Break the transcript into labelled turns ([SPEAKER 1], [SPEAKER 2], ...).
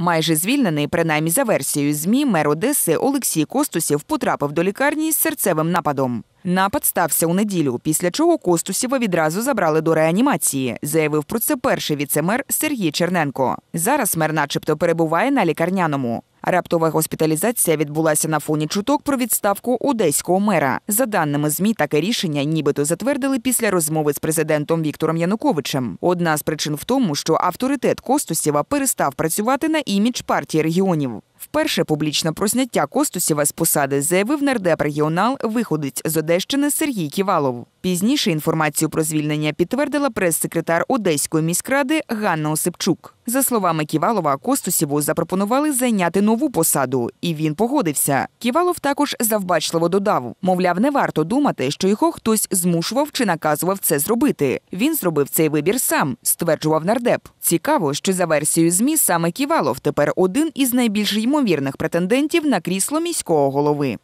[SPEAKER 1] Майже звільнений, принаймні за версією ЗМІ, мер Одеси Олексій Костусів потрапив до лікарні з серцевим нападом. Напад стався у неділю, після чого Костусєва відразу забрали до реанімації, заявив про це перший віцемер Сергій Черненко. Зараз мер, начебто, перебуває на лікарняному. Раптова госпіталізація відбулася на фоні чуток про відставку одеського мера. За даними змі, таке рішення нібито затвердили після розмови з президентом Віктором Януковичем. Одна з причин в тому, що авторитет Костусєва перестав працювати на імідж партії регіонів. Вперше публічно про зняття Костусєва з посади заявив нардеп регіонал виходець з Одещини Сергій Ківалов. Пізніше інформацію про звільнення підтвердила прес-секретар Одеської міськради Ганна Осипчук. За словами Ківалова, Костусєву запропонували зайняти нову посаду, і він погодився. Ківалов також завбачливо додав: мовляв, не варто думати, що його хтось змушував чи наказував це зробити. Він зробив цей вибір сам, стверджував нардеп. Цікаво, що за версією змі саме Ківалов тепер один із найбільш ймовірних претендентів на крісло міського голови.